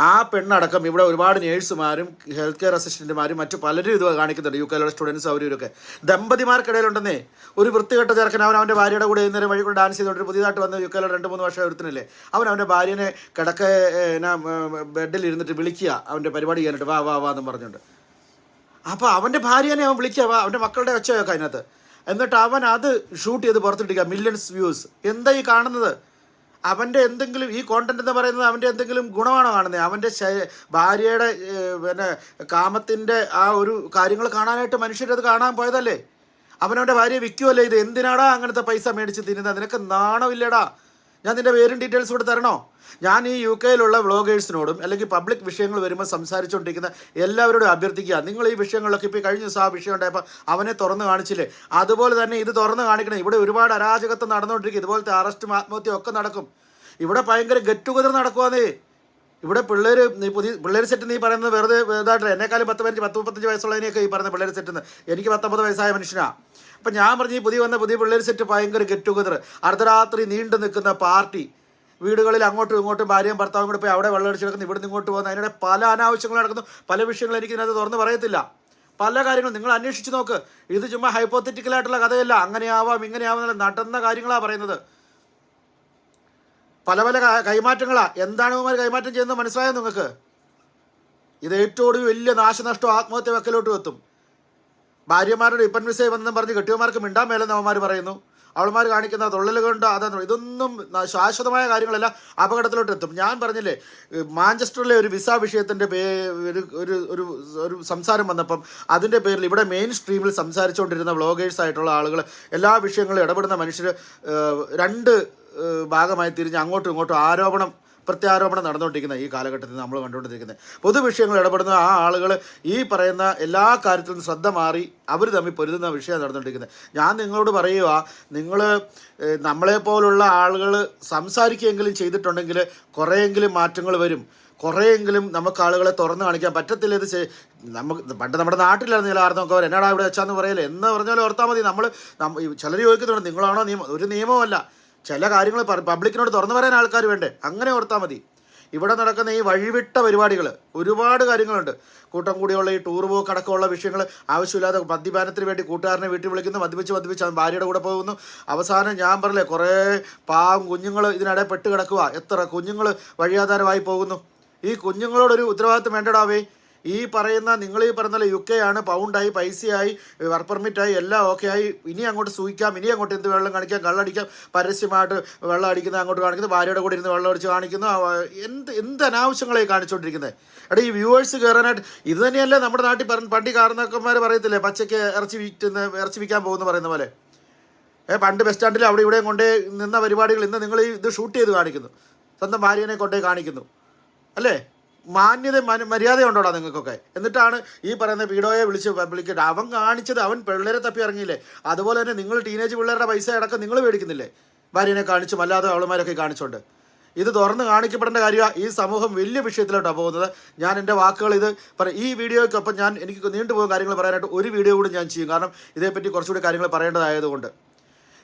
ആ പെണ്ണടക്കം ഇവിടെ ഒരുപാട് നേഴ്സുമാരും ഹെൽത്ത് കെയർ അസിസ്റ്റന്റുമാരും മറ്റു പലരും ഇത് കാണിക്കുന്നുണ്ട്. യു കെയിലുള്ള സ്റ്റുഡൻസ് അവരൊക്കെ ദമ്പതിമാർക്കിടയിലുണ്ടെന്നേ ഒരു വൃത്തികെട്ട ചേർക്കൻ അവൻ അവന്റെ ഭാര്യയുടെ കൂടെ ഇന്നേരം വഴി കൂടെ ഡാൻസ് ചെയ്തുകൊണ്ട് പുതിയതായിട്ട് വന്ന യു കെയിലെ രണ്ട് മൂന്ന് വർഷം ഒരുത്തനല്ലേ? അവൻ അവന്റെ ഭാര്യനെ കിടക്ക ബെഡിൽ ഇരുന്നിട്ട് വിളിക്കുക. അവന്റെ പരിപാടി ചെയ്യാനായിട്ട് വാ വാ വാ എന്നും പറഞ്ഞുകൊണ്ട്. അപ്പോൾ അവന്റെ ഭാര്യനെ അവൻ വിളിക്കുക അവന്റെ മക്കളുടെ ഒച്ചയൊക്കെ അതിനകത്ത്. എന്നിട്ട് അവൻ അത് ഷൂട്ട് ചെയ്ത് പുറത്തിട്ടിരിക്കുക. മില്യൺസ് വ്യൂസ് എന്താ ഈ കാണുന്നത്? അവന്റെ എന്തെങ്കിലും ഈ കോണ്ടന്റ് എന്ന് പറയുന്നത് അവന്റെ എന്തെങ്കിലും ഗുണമാണോ കാണുന്നത്? അവന്റെ ഭാര്യയുടെ പിന്നെ കാമത്തിന്റെ ആ ഒരു കാര്യങ്ങൾ കാണാനായിട്ട് മനുഷ്യരത് കാണാൻ പോയതല്ലേ? അവനവന്റെ ഭാര്യയെ വിൽക്കുമല്ലേ ഇത്? എന്തിനാടാ അങ്ങനത്തെ പൈസ മേടിച്ച് തിന്നുന്നത്? നിനക്ക് നാണമില്ലടാ. ഞാൻ നിന്റെ പേരും ഡീറ്റെയിൽസ് കൂടെ തരണോ? ഞാൻ ഈ യു കെയിലുള്ള വ്ളോഗേഴ്സിനോടും അല്ലെങ്കിൽ പബ്ലിക് വിഷയങ്ങൾ വരുമ്പോൾ സംസാരിച്ചുകൊണ്ടിരിക്കുന്ന എല്ലാവരോടും അഭ്യർത്ഥിക്കുക. നിങ്ങൾ ഈ വിഷയങ്ങളൊക്കെ ഇപ്പോൾ കഴിഞ്ഞ ദിവസം ആ വിഷയം ഉണ്ടായപ്പോൾ അവനെ തുറന്നു കാണിച്ചില്ലേ? അതുപോലെ തന്നെ ഇത് തുറന്നു കാണിക്കണം. ഇവിടെ ഒരുപാട് അരാജകത്വം നടന്നുകൊണ്ടിരിക്കും ഇതുപോലത്തെ അറസ്റ്റും ആത്മഹത്യയും ഒക്കെ നടക്കും. ഇവിടെ ഭയങ്കര ഗെറ്റ് ടുഗദർ നടക്കുവാന്നേ. ഇവിടെ പിള്ളേർ നീ പുതിയ പിള്ളേർ സെറ്റ് നീ പറയുന്നത് വെറുതെ ഇതായിട്ടില്ല? എന്നെക്കാളും പത്ത് പതിനഞ്ച് പത്ത് മുപ്പത്തഞ്ച് വയസ്സുള്ളതിനെയൊക്കെ ഈ പറയുന്ന പിള്ളേർ സെറ്റ് എനിക്ക് പത്തൊമ്പത് വയസ്സായ മനുഷ്യനാണ് അപ്പം ഞാൻ പറഞ്ഞ ഈ പുതിയ വന്ന പുതിയ പിള്ളേർ സെറ്റ് ഭയങ്കര ഗെറ്റ് ടുഗദർ അർദ്ധരാത്രി നീണ്ടു നിൽക്കുന്ന പാർട്ടി. വീടുകളിൽ അങ്ങോട്ടും ഇങ്ങോട്ടും ഭാര്യയും ഭർത്താവും കൂടെ പോയി അവിടെ വെള്ളമടിച്ച് കിടക്കുന്നു ഇവിടുന്ന് ഇങ്ങോട്ട് പോകുന്ന. അതിനിടെ പല അനാവശ്യങ്ങൾ നടക്കുന്നു. പല വിഷയങ്ങളും എനിക്ക് ഇതിനകത്ത് തുറന്ന് പറയത്തില്ല. പല കാര്യങ്ങളും നിങ്ങൾ അന്വേഷിച്ച് നോക്ക്. ഇത് ചുമ്മാ ഹൈപ്പോത്തറ്റിക്കൽ ആയിട്ടുള്ള കഥയല്ല. അങ്ങനെയാവാം ഇങ്ങനെയാവാം നടന്ന കാര്യങ്ങളാണ് പറയുന്നത്. പല പല കൈമാറ്റങ്ങളാ. എന്താണ് ഇവന്മാർ കൈമാറ്റം ചെയ്യുന്നത് മനസ്സിലായോ നിങ്ങൾക്ക്? ഇത് ഏറ്റവും വലിയ നാശനഷ്ടം ആത്മഹത്യ വെക്കലോട്ട് എത്തും. ഭാര്യമാരുടെ ഇപ്പൻ വിസയെ വന്നെന്ന് പറഞ്ഞ് കെട്ടിയമാർക്ക് മിണ്ടാൻ മേലെന്ന് അവന്മാർ പറയുന്നു. അവൾമാർ കാണിക്കുന്ന തൊള്ളലുകൊണ്ട് അതാണ് ഇതൊന്നും ശാശ്വതമായ കാര്യങ്ങളല്ല അപകടത്തിലോട്ട് എത്തും ഞാൻ പറഞ്ഞില്ലേ മാഞ്ചസ്റ്ററിലെ ഒരു വിസ വിഷയത്തിന്റെ പേ ഒരു ഒരു ഒരു ഒരു സംസാരം വന്നപ്പം അതിന്റെ പേരിൽ ഇവിടെ മെയിൻ സ്ട്രീമിൽ സംസാരിച്ചുകൊണ്ടിരുന്ന വ്ളോഗേഴ്സ് ആയിട്ടുള്ള ആളുകൾ എല്ലാ വിഷയങ്ങളും ഇടപെടുന്ന മനുഷ്യർ രണ്ട് ഭാഗമായി തിരിഞ്ഞ് അങ്ങോട്ടും ഇങ്ങോട്ടും ആരോപണം പ്രത്യാരോപണം നടന്നുകൊണ്ടിരിക്കുന്ന ഈ കാലഘട്ടത്തിൽ നമ്മൾ കണ്ടുകൊണ്ടിരിക്കുന്നത്. പൊതുവിഷയങ്ങൾ ഇടപെടുന്ന ആ ആളുകൾ ഈ പറയുന്ന എല്ലാ കാര്യത്തിലും ശ്രദ്ധ മാറി അവർ തമ്മിൽ പൊരുതുന്ന വിഷയം നടന്നുകൊണ്ടിരിക്കുന്നത്. ഞാൻ നിങ്ങളോട് പറയുക നിങ്ങൾ നമ്മളെപ്പോലുള്ള ആളുകൾ സംസാരിക്കുകയെങ്കിലും ചെയ്തിട്ടുണ്ടെങ്കിൽ കുറേയെങ്കിലും മാറ്റങ്ങൾ വരും. കുറേയെങ്കിലും നമുക്ക് ആളുകളെ തുറന്നു കാണിക്കാൻ പറ്റത്തില്ല. ഇത് നമുക്ക് പണ്ട് നമ്മുടെ നാട്ടിലാണ് ചില ആർന്നൊക്കെ അവർ എന്നാടാ ഇവിടെ വെച്ചാന്ന് പറയല്ലേ എന്ന് പറഞ്ഞാൽ ഓർത്താൽ മതി. നമ്മൾ ചിലർ ചോദിക്കുന്നുണ്ട് നിങ്ങളാണോ നിയമം? ഒരു നിയമമല്ല. ചില കാര്യങ്ങൾ പബ്ലിക്കിനോട് തുറന്നു പറയാൻ ആൾക്കാർ വേണ്ടേ? അങ്ങനെ ഓർത്താൽ മതി. ഇവിടെ നടക്കുന്ന ഈ വഴിവിട്ട പരിപാടികൾ ഒരുപാട് കാര്യങ്ങളുണ്ട്. കൂട്ടം കൂടിയുള്ള ഈ ടൂർ പോക്ക് അടക്കമുള്ള വിഷയങ്ങൾ ആവശ്യമില്ലാതെ മദ്യപാനത്തിന് വേണ്ടി കൂട്ടുകാരനെ വീട്ടിൽ വിളിക്കുന്നു മദ്യപിച്ച് മദ്യപിച്ച് ഭാര്യയുടെ കൂടെ പോകുന്നു. അവസാനം ഞാൻ പറഞ്ഞില്ലേ കുറേ പാവം കുഞ്ഞുങ്ങൾ ഇതിനിടെ പെട്ട് കിടക്കുക എത്ര കുഞ്ഞുങ്ങൾ വഴിയാധാരമായി പോകുന്നു. ഈ കുഞ്ഞുങ്ങളോടൊരു ഉത്തരവാദിത്വം വേണ്ടടാവേ ഈ പറയുന്ന നിങ്ങൾ ഈ പറയുന്ന യു കെ ആണ് പൗണ്ടായി പൈസയായി വർക്ക് പെർമിറ്റായി എല്ലാം ഓക്കെ ആയി. ഇനി അങ്ങോട്ട് സൂക്ഷിക്കാം ഇനി അങ്ങോട്ട് എന്ത് വെള്ളം കാണിക്കാം? കള്ളടിക്കാം പരസ്യമായിട്ട് വെള്ളം അടിക്കുന്നത് അങ്ങോട്ട് കാണിക്കുന്നത് ഭാര്യയുടെ കൂടെ ഇരുന്ന് വെള്ളം അടിച്ച് കാണിക്കുന്നു. എന്ത് എന്ത് അനാവശ്യങ്ങളായി കാണിച്ചുകൊണ്ടിരിക്കുന്നത് എടാ ഈ വ്യൂവേഴ്സ് കയറാനായിട്ട് ഇത് തന്നെയല്ലേ നമ്മുടെ നാട്ടിൽ പണ്ടി കാരണക്കന്മാർ പറയത്തില്ലേ പച്ചയ്ക്ക് ഇറച്ചി വിറ്റുന്ന ഇറച്ചി വിൽക്കാൻ പോകുന്നു പറയുന്ന പോലെ. ഏ പണ്ട് ബസ് സ്റ്റാൻഡിൽ അവിടെ ഇവിടെയും കൊണ്ടേ നിന്ന പരിപാടികൾ ഇന്ന് നിങ്ങൾ ഇത് ഷൂട്ട് ചെയ്ത് കാണിക്കുന്നു. സ്വന്തം ഭാര്യനെ കൊണ്ടേ കാണിക്കുന്നു. അല്ലേ? മാന്യത മന- മര്യാദയുണ്ടോടാ നിങ്ങൾക്കൊക്കെ? എന്നിട്ടാണ് ഈ പറയുന്ന വീഡിയോയെ വിളിച്ച് വിളിക്കട്ടെ. അവൻ കാണിച്ചത് അവൻ പിള്ളേരെ തപ്പി ഇറങ്ങിയില്ലേ? അതുപോലെ തന്നെ നിങ്ങൾ ടീനേജ് പിള്ളേരുടെ പൈസ അടക്കം നിങ്ങൾ മേടിക്കുന്നില്ലേ? ഭാര്യനെ കാണിച്ചും അല്ലാതെ അവളുമാരൊക്കെ കാണിച്ചുകൊണ്ട് ഇത് തുറന്ന് കാണിക്കപ്പെടേണ്ട കാര്യമാണ് ഈ സമൂഹം വലിയ വിഷയത്തിലോട്ടാണ് പോകുന്നത്. ഞാൻ എന്റെ വാക്കുകൾ ഇത് പറയും ഈ വീഡിയോയ്ക്കൊപ്പം ഞാൻ എനിക്ക് നീണ്ടുപോകുന്ന കാര്യങ്ങൾ പറയാനായിട്ട് ഒരു വീഡിയോ കൂടി ഞാൻ ചെയ്യും. കാരണം ഇതേപ്പറ്റി കുറച്ചുകൂടി കാര്യങ്ങൾ പറയേണ്ടതായതുകൊണ്ട്.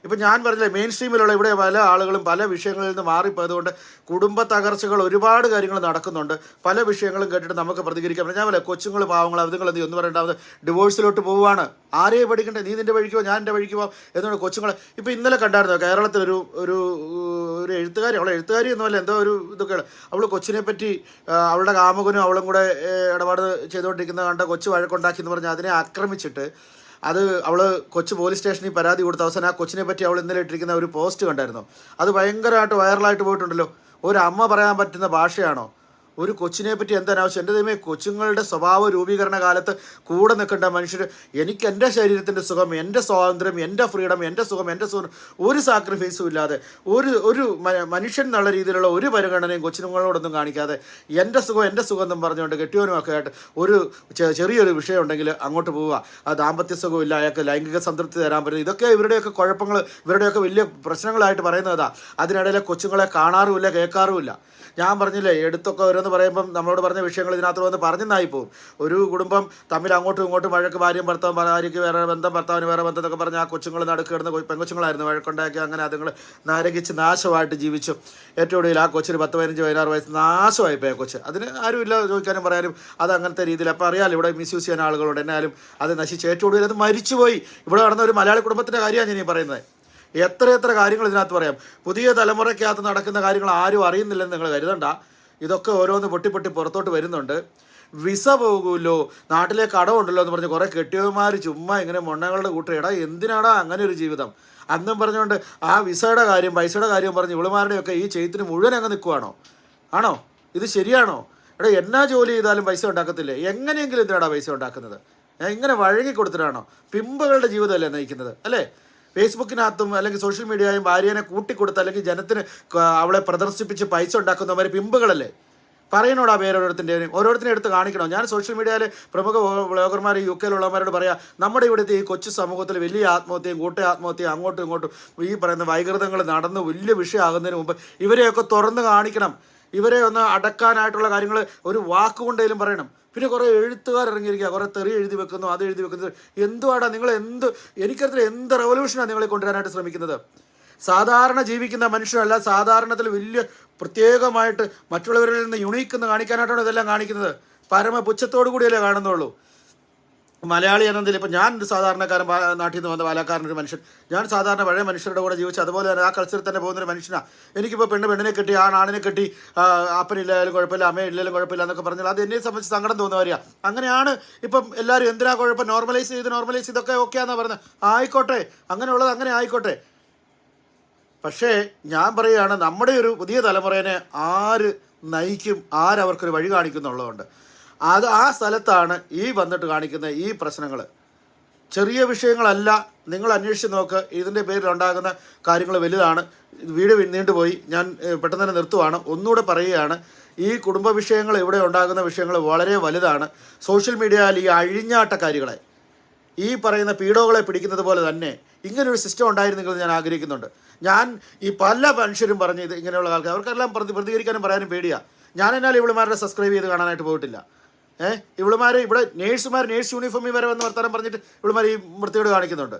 ഇപ്പം ഞാൻ പറഞ്ഞില്ലേ മെയിൻ സ്ട്രീമിലുള്ള ഇവിടെ പല ആളുകളും പല വിഷയങ്ങളിൽ നിന്ന് മാറിപ്പോയതുകൊണ്ട് കുടുംബ തകർച്ചകൾ ഒരുപാട് കാര്യങ്ങൾ നടക്കുന്നുണ്ട്. പല വിഷയങ്ങളും കേട്ടിട്ട് നമുക്ക് പ്രതികരിക്കാൻ പറ്റും ഞാൻ പോലെ കൊച്ചുങ്ങൾ പാവങ്ങൾ അതുങ്ങൾ എന്ത് ഒന്നും പറയേണ്ടാവുന്നത് ഡിവോഴ്സിലോട്ട് പോവുകയാണ് ആരെയും പഠിക്കണ്ടേ നീ നിന്റെ വഴിക്കോ ഞാൻ എന്റെ വഴിക്കോ എന്നുകൊണ്ട് കൊച്ചുങ്ങൾ ഇപ്പം ഇന്നലെ കണ്ടായിരുന്നു കേരളത്തിലൊരു ഒരു ഒരു എഴുത്തുകാരി അവളെ എഴുത്തുകാരി ഒന്നുമല്ല എന്തോ ഒരു ഇതൊക്കെയാണ് അവൾ കൊച്ചിനെ പറ്റി അവളുടെ കാമുകനും അവളും കൂടെ ഇടപാട് ചെയ്തുകൊണ്ടിരിക്കുന്ന കണ്ട കൊച്ചു വഴക്കുണ്ടാക്കി എന്ന് പറഞ്ഞാൽ അതിനെ ആക്രമിച്ചിട്ട് അത് അവൾ കൊച്ചു പോലീസ് സ്റ്റേഷനിൽ പരാതി കൊടുത്ത അവസാനം ആ കൊച്ചിനെ പറ്റി അവൾ ഇന്നലെ ഇട്ടിരിക്കുന്ന ഒരു പോസ്റ്റ് കണ്ടായിരുന്നു. അത് ഭയങ്കരമായിട്ട് വൈറലായിട്ട് പോയിട്ടുണ്ടല്ലോ. ഒരു അമ്മ പറയാൻ പറ്റുന്ന ഭാഷയാണോ? ഒരു കൊച്ചിനെ പറ്റി എന്താനാവശ്യം? എന്റെ ദൈവമേ കൊച്ചുങ്ങളുടെ സ്വഭാവ രൂപീകരണ കാലത്ത് കൂടെ നിൽക്കേണ്ട മനുഷ്യർ എനിക്ക് എന്റെ ശരീരത്തിന്റെ സുഖം എന്റെ സ്വാതന്ത്ര്യം എന്റെ ഫ്രീഡം എന്റെ സുഖം എന്റെ സുഖം ഒരു സാക്രിഫൈസും ഇല്ലാതെ ഒരു ഒരു മനുഷ്യൻ എന്നുള്ള രീതിയിലുള്ള ഒരു പരിഗണനയും കൊച്ചിനുങ്ങളോടൊന്നും കാണിക്കാതെ എന്റെ സുഖം എന്റെ സുഖം എന്നും പറഞ്ഞുകൊണ്ട് കെട്ടിയവനുമൊക്കെ ആയിട്ട് ഒരു ചെറിയൊരു വിഷയം ഉണ്ടെങ്കിൽ അങ്ങോട്ട് പോവുക. ആ ദാമ്പത്യ സുഖമില്ല അയാൾക്ക് ലൈംഗിക സംതൃപ്തി തരാൻ പറ്റും ഇതൊക്കെ ഇവരുടെയൊക്കെ കുഴപ്പങ്ങൾ ഇവരുടെയൊക്കെ വലിയ പ്രശ്നങ്ങളായിട്ട് പറയുന്നതാ. അതിനിടയിലെ കൊച്ചുങ്ങളെ കാണാറുമില്ല കേൾക്കാറുമില്ല. ഞാൻ പറഞ്ഞില്ലേ എടുത്തൊക്കെ ഓരോന്ന് പറയുമ്പം നമ്മളോട് പറഞ്ഞ വിഷയങ്ങൾ ഇതിനകത്ത് വന്ന് പറഞ്ഞെന്നായി പോകും ഒരു കുടുംബം തമ്മിൽ അങ്ങോട്ടും ഇങ്ങോട്ടും വഴക്ക് ഭാര്യയും ഭർത്താവും ഭാര്യയ്ക്ക് വേറെ ബന്ധം ഭർത്താവിന് വേറെ ബന്ധം എന്നൊക്കെ പറഞ്ഞ് ആ കൊച്ചുങ്ങൾ നടക്കുന്ന പെങ്കൊച്ചുങ്ങളായിരുന്നു വഴക്കുണ്ടാക്കി അങ്ങനെ അതുങ്ങൾ നരകിച്ച് നാശമായിട്ട് ജീവിച്ചു. ഏറ്റവും ഒടുവിൽ ആ കൊച്ചിന് പത്ത് പതിനഞ്ച് പതിനാറ് വയസ്സ് നാശമായി പോയ കൊച്ച്. അതിന് ഇല്ല ചോദിക്കാനും പറയാനും. അത് അങ്ങനത്തെ രീതിയിൽ അപ്പോൾ അറിയാമല്ലോ ഇവിടെ മിസ്യൂസ് ചെയ്യാൻ ആളുകളുണ്ട്. എന്നാലും അത് നശിച്ച്. ഏറ്റവും ഒടുവിൽ അത് മരിച്ചുപോയി. ഇവിടെ നടന്ന ഒരു മലയാളി കുടുംബത്തിന്റെ കാര്യമാണ് ഞാൻ പറയുന്നത്. എത്ര എത്ര കാര്യങ്ങൾ ഇതിനകത്ത് പറയാം? പുതിയ തലമുറയ്ക്കകത്ത് നടക്കുന്ന കാര്യങ്ങൾ ആരും അറിയുന്നില്ലെന്ന് നിങ്ങൾ കരുതണ്ട. ഇതൊക്കെ ഓരോന്ന് പൊട്ടി പൊട്ടി പുറത്തോട്ട് വരുന്നുണ്ട്. വിസ പോകുമല്ലോ. നാട്ടിലെ കടമുണ്ടല്ലോ എന്ന് പറഞ്ഞ് കുറേ കെട്ടിയവന്മാർ ചുമ്മാ ഇങ്ങനെ മൊണ്ണകളുടെ കൂട്ടയിടാ എന്തിനാടാ അങ്ങനെ ഒരു ജീവിതം? അന്നും പറഞ്ഞുകൊണ്ട് ആ വിസയുടെ കാര്യം പൈസയുടെ കാര്യം പറഞ്ഞ് ഇവളുമാരുടെയൊക്കെ ഈ ചെയ്ത്തിന് മുഴുവൻ അങ്ങ് നിൽക്കുവാണോ ആണോ? ഇത് ശരിയാണോ? എടാ എന്നാ ജോലി ചെയ്താലും പൈസ ഉണ്ടാക്കത്തില്ലേ? എങ്ങനെയെങ്കിലും എന്തിനാടാ പൈസ ഉണ്ടാക്കുന്നത്? ഇങ്ങനെ വഴങ്ങി കൊടുത്തിട്ടാണോ? പിമ്പുകളുടെ ജീവിതമല്ലേ നയിക്കുന്നത് അല്ലേ? ഫേസ്ബുക്കിനകത്തും അല്ലെങ്കിൽ സോഷ്യൽ മീഡിയയും ഭാര്യനെ കൂട്ടിക്കൊടുത്ത് അല്ലെങ്കിൽ ജനത്തിന് അവളെ പ്രദർശിപ്പിച്ച് പൈസ ഉണ്ടാക്കുന്നവർ പിമ്പുകളല്ലേ? പറയണോടാ പേര് ഓരോരുത്തന്റെയും ഓരോരുത്തരെ എടുത്ത് കാണിക്കണം? ഞാൻ സോഷ്യൽ മീഡിയയിലെ പ്രമുഖ ബ്ലോഗർമാർ യു കെയിലുള്ളവരോട് പറയാം നമ്മുടെ ഇവിടുത്തെ ഈ കൊച്ചു സമൂഹത്തിൽ വലിയ ആത്മഹത്യയും കൂട്ട ആത്മഹത്യയും അങ്ങോട്ടും ഇങ്ങോട്ടും ഈ പറയുന്ന വൈകൃതങ്ങൾ നടന്ന് വലിയ വിഷയമാകുന്നതിന് മുമ്പ് ഇവരെയൊക്കെ തുറന്ന് കാണിക്കണം. ഇവരെ ഒന്ന് അടക്കാനായിട്ടുള്ള കാര്യങ്ങൾ ഒരു വാക്കുകൊണ്ടേലും പറയണം. പിന്നെ കുറേ എഴുത്തുകാർ ഇറങ്ങിയിരിക്കുക. കുറേ തെറി എഴുതി വെക്കുന്നു അത് എഴുതി വെക്കുന്നത് എന്തുവാടാ നിങ്ങൾ എന്ത് എനിക്കറിയത്തില്ല എന്ത് റെവല്യൂഷനാണ് നിങ്ങളെ കൊണ്ടുവരാനായിട്ട് ശ്രമിക്കുന്നത്? സാധാരണ ജീവിക്കുന്ന മനുഷ്യരല്ല സാധാരണത്തിൽ വലിയ പ്രത്യേകമായിട്ട് മറ്റുള്ളവരിൽ നിന്ന് യുണീക്ക് എന്ന് കാണിക്കാനായിട്ടാണ് ഇതെല്ലാം കാണിക്കുന്നത്. പരമ പുച്ഛത്തോടു കൂടിയല്ലേ കാണുന്നുള്ളൂ. മലയാളി എന്നതിൽ ഇപ്പം ഞാൻ ഒരു സാധാരണക്കാരൻ നാട്ടിൽ നിന്ന് വന്ന പാലക്കാരനൊരു മനുഷ്യൻ. ഞാൻ സാധാരണ പഴയ മനുഷ്യരുടെ കൂടെ ജീവിച്ച് അതുപോലെ തന്നെ ആ കൾച്ചറിൽ തന്നെ പോകുന്നൊരു മനുഷ്യനാണ് എനിക്കിപ്പോൾ പെണ്ണ് പെണ്ണിനെ കെട്ടി ആ ആണിനെ കെട്ടി അപ്പനില്ലായാലും കുഴപ്പമില്ല അമ്മയില്ലായാലും കുഴപ്പമില്ല എന്നൊക്കെ പറഞ്ഞാൽ അത് എന്നെ സംബന്ധിച്ച് സങ്കടം തോന്നുന്ന കാര്യമാണ് അങ്ങനെയാണ് ഇപ്പം എല്ലാവരും എന്തിനാ കുഴപ്പം? നോർമലൈസ് ചെയ്ത് നോർമലൈസ് ഓക്കെ എന്നാണ് പറഞ്ഞത് ആയിക്കോട്ടെ അങ്ങനെയുള്ളത് അങ്ങനെ ആയിക്കോട്ടെ. പക്ഷേ ഞാൻ പറയുകയാണ് നമ്മുടെ ഒരു പുതിയ തലമുറേനെ ആര് നയിക്കും ആരവർക്കൊരു വഴി കാണിക്കുന്നുള്ളതുകൊണ്ട് അത് ആ സ്ഥലത്താണ് ഈ വന്നിട്ട് കാണിക്കുന്ന ഈ പ്രശ്നങ്ങൾ ചെറിയ വിഷയങ്ങളല്ല. നിങ്ങൾ അന്വേഷിച്ച് നോക്ക്. ഇതിന്റെ പേരിൽ ഉണ്ടാകുന്ന കാര്യങ്ങൾ വലുതാണ്. വീട് നീണ്ടുപോയി. ഞാൻ പെട്ടെന്ന് തന്നെ നിർത്തുവാണ്. ഒന്നുകൂടെ പറയുകയാണ്. ഈ കുടുംബ വിഷയങ്ങൾ ഇവിടെ ഉണ്ടാകുന്ന വിഷയങ്ങൾ വളരെ വലുതാണ്. സോഷ്യൽ മീഡിയയിൽ ഈ അഴിഞ്ഞാട്ടക്കാരികളെ ഈ പറയുന്ന പീഡോകളെ പിടിക്കുന്നത് പോലെ തന്നെ ഇങ്ങനൊരു സിസ്റ്റം ഉണ്ടായിരുന്നെങ്കിൽ ഞാൻ ആഗ്രഹിക്കുന്നുണ്ട്. ഞാൻ ഈ പല മനുഷ്യരും പറഞ്ഞ് ഇത് ഇങ്ങനെയുള്ള ആൾക്കാർ അവർക്കെല്ലാം പ്രതി പ്രതികരിക്കാനും പറയാനും പേടിയാണ് ഞാൻ എന്നാൽ ഇവളുമാരുടെ സബ്സ്ക്രൈബ് ചെയ്ത് കാണാനായിട്ട് പോയിട്ടില്ല. ഏഹ് ഇവളുമാർ ഇവിടെ നേഴ്സുമാർ നേഴ്സ് യൂണിഫോമിൽ വരെ വന്ന് വർത്തമാനം പറഞ്ഞിട്ട് ഇവളുമാർ ഈ വൃത്തികേട് കാണിക്കുന്നുണ്ട്.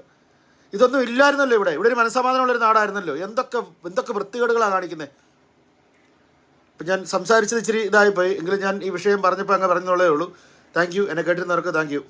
ഇതൊന്നും ഇല്ലായിരുന്നല്ലോ ഇവിടെ. ഇവിടെ ഒരു മനസ്സമാധാനമുള്ളൊരു നാടായിരുന്നല്ലോ. എന്തൊക്കെ എന്തൊക്കെ വൃത്തികേടുകളാണ് കാണിക്കുന്നത് അപ്പം ഞാൻ സംസാരിച്ചത് ഇച്ചിരി ഇതായിപ്പോയി. എങ്കിലും ഞാൻ ഈ വിഷയം പറഞ്ഞപ്പോൾ അങ്ങ് പറഞ്ഞോളേ ഉള്ളൂ. താങ്ക് യു എന്നെ കേട്ടിരുന്നവർക്ക് താങ്ക് യു